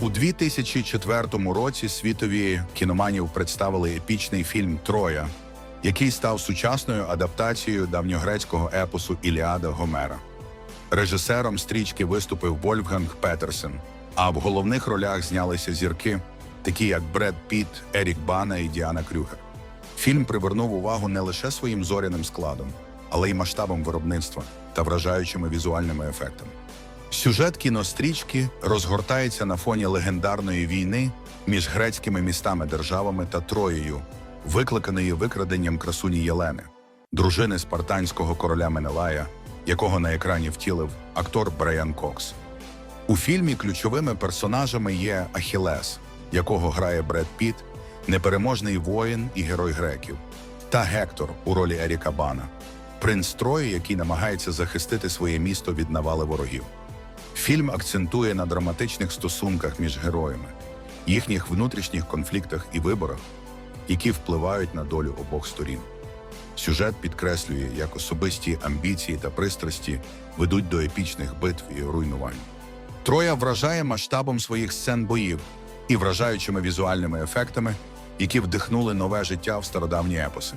У 2004 році світові кіноманів представили епічний фільм Троя, який став сучасною адаптацією давньогрецького епосу Іліада Гомера. Режисером стрічки виступив Вольфганг Петерсен, а в головних ролях знялися зірки, такі як Бред Піт, Ерік Бана і Діана Крюгер. Фільм привернув увагу не лише своїм зоряним складом, але й масштабом виробництва та вражаючими візуальними ефектами. Сюжет кінострічки розгортається на фоні легендарної війни між грецькими містами-державами та Троєю, викликаної викраденням красуні Єлени, дружини спартанського короля Менелая, якого на екрані втілив актор Брайан Кокс. У фільмі ключовими персонажами є Ахілес, якого грає Бред Піт, непереможний воїн і герой греків, та Гектор у ролі Еріка Бана, принц Трої, який намагається захистити своє місто від навали ворогів. Фільм акцентує на драматичних стосунках між героями, їхніх внутрішніх конфліктах і виборах, які впливають на долю обох сторін. Сюжет підкреслює, як особисті амбіції та пристрасті ведуть до епічних битв і руйнувань. Троя вражає масштабом своїх сцен боїв і вражаючими візуальними ефектами, які вдихнули нове життя в стародавні епоси.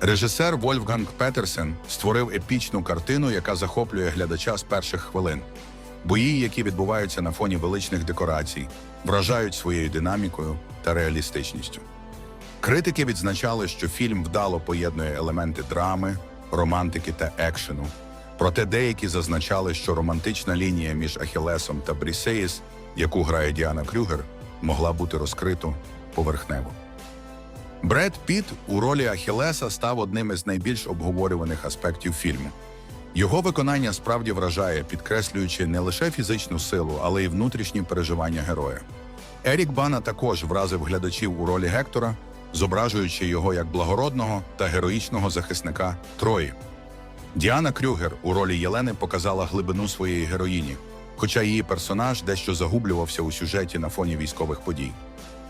Режисер Вольфганг Петерсен створив епічну картину, яка захоплює глядача з перших хвилин. Бої, які відбуваються на фоні величних декорацій, вражають своєю динамікою та реалістичністю. Критики відзначали, що фільм вдало поєднує елементи драми, романтики та екшену. Проте деякі зазначали, що романтична лінія між Ахілесом та Брісеїс, яку грає Діана Крюгер, могла бути розкрито поверхнево. Бред Піт у ролі Ахілеса став одним із найбільш обговорюваних аспектів фільму. Його виконання справді вражає, підкреслюючи не лише фізичну силу, але й внутрішні переживання героя. Ерік Бана також вразив глядачів у ролі Гектора, зображуючи його як благородного та героїчного захисника Трої. Діана Крюгер у ролі Єлени показала глибину своєї героїні, хоча її персонаж дещо загублювався у сюжеті на фоні військових подій.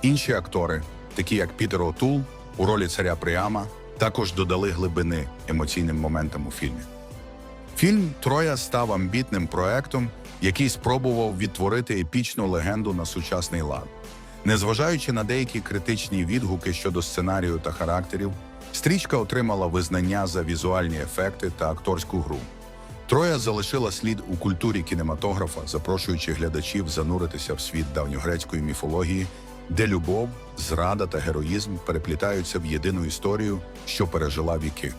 Інші актори, такі як Пітер Отул у ролі царя Пріама, також додали глибини емоційним моментам у фільмі. Фільм Троя став амбітним проектом, який спробував відтворити епічну легенду на сучасний лад. Незважаючи на деякі критичні відгуки щодо сценарію та характерів, стрічка отримала визнання за візуальні ефекти та акторську гру. Троя залишила слід у культурі кінематографа, запрошуючи глядачів зануритися в світ давньогрецької міфології, де любов, зрада та героїзм переплітаються в єдину історію, що пережила віки.